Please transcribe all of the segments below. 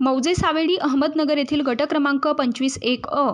मौजे सावेडी अहमदनगर येथील गट क्रमांक पंचवीस एक अ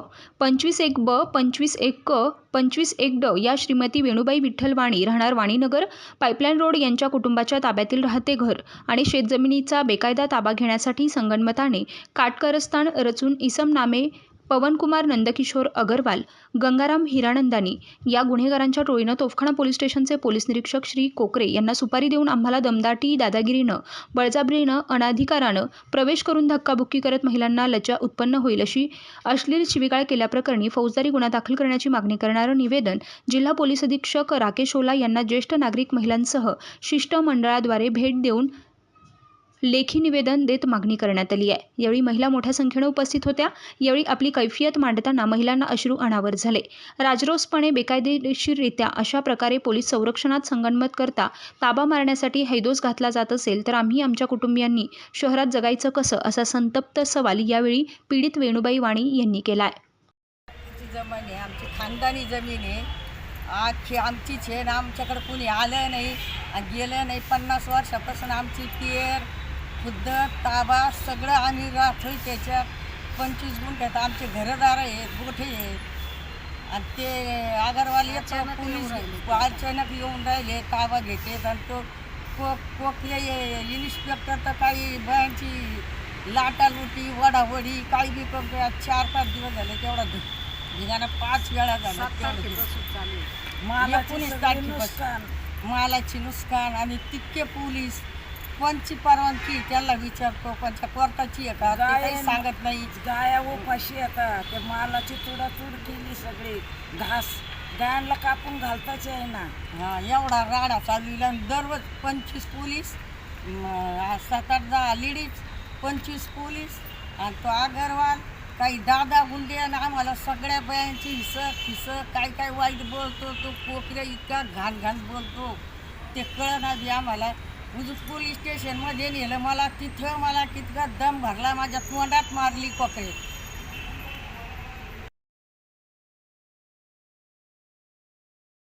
पंचवीस एक ब पंचवीस एक क पंचवीस एक ड या श्रीमती वेणुबाई विठ्ठल वाणी राहणार वाणीनगर पाईपलाईन रोड यांच्या कुटुंबाच्या ताब्यातील राहते घर आणि शेतजमिनीचा बेकायदा ताबा घेण्यासाठी संगनमताने काटकरस्थान रचून इसम नामे पवनकुमार नंदकिशोर अगरवाल गंगाराम हिरानंदानी या गुन्हेगारांच्या टोळीनं तोफखाना पोलीस स्टेशनचे पोलीस निरीक्षक श्री कोकरे यांना सुपारी देऊन आम्हाला दमदाटी दादागिरीनं बळजाबरीनं अनाधिकारानं प्रवेश करून धक्काबुक्की करत महिलांना लज्जा उत्पन्न होईल अशी अश्लील शिवीगाळ केल्याप्रकरणी फौजदारी गुन्हा दाखल करण्याची मागणी करणारं निवेदन जिल्हा पोलीस अधीक्षक राकेश ओला यांना ज्येष्ठ नागरिक महिलांसह शिष्टमंडळाद्वारे भेट देऊन लेखी निवेदन देत मागणी करण्यात आली आहे. यावेळी महिला मोठ्या संख्येनं उपस्थित होत्या. यावेळी आपली कैफियत मांडताना महिलांना अश्रू अनावर झाले. राजरोसपणे बेकायदेशीररित्या अशा प्रकारे पोलीस संरक्षणात संगनमत करता ताबा मारण्यासाठी हैदोस घातला जात असेल तर आम्ही आमच्या कुटुंबियांनी शहरात जगायचं कसं असा संतप्त सवाल यावेळी पीडित वेणुबाई वाणी यांनी केला आहे. आमची जमीन आहे आमची खानदानी जमीन आहे. आखी आमचीच आहे आमच्याकडे आलं नाही गेलं नाही पन्नास वर्षापासून आमची पेर खुद्द ताबा सगळं आम्ही राहतोय त्याच्यात पंचवीस गुंठ्यात आमचे घरदार आहेत गोठे आहेत. आणि ते अगरवाल येतो पोलीस अचानक येऊन राहिले ताबा घेते आणि तो को कोकले इन्स्पेक्टर तर काही बायांची लाटालुटी वडावडी काही बी करतो आज चार पाच दिवस झाले तेवढा धु- धिंगाणा पाच वेळा झाला एकोणीस तारखेपासून मालाची नुकसान आणि तितके पोलीस कोणची परवानगी त्याला विचारतो कोणत्या कोर्टाची आहे का? ते काही सांगत नाही. गाया उपाशी येतात. ते मालाची तुडातूड केली सगळी. घास गायांना कापून घालताच आहे ना हा एवढा राडा चाललेला आणि दररोज पंचवीस पोलीस म, सात आठ दहा लेडीज पंचवीस पोलीस आणि तो अगरवाल काही दादा गुंडे आणि आम्हाला सगळ्या बायांची हिसं हिसं काय काय वाईट बोलतो तो कोकऱ्या इतका घाण घाण बोलतो. ते कळना बी आम्हाला. उजूक पोलीस स्टेशनमध्ये नेलं. मला तिथं मला कितका दम भरला. माझ्या तोंडात मारली कोकरे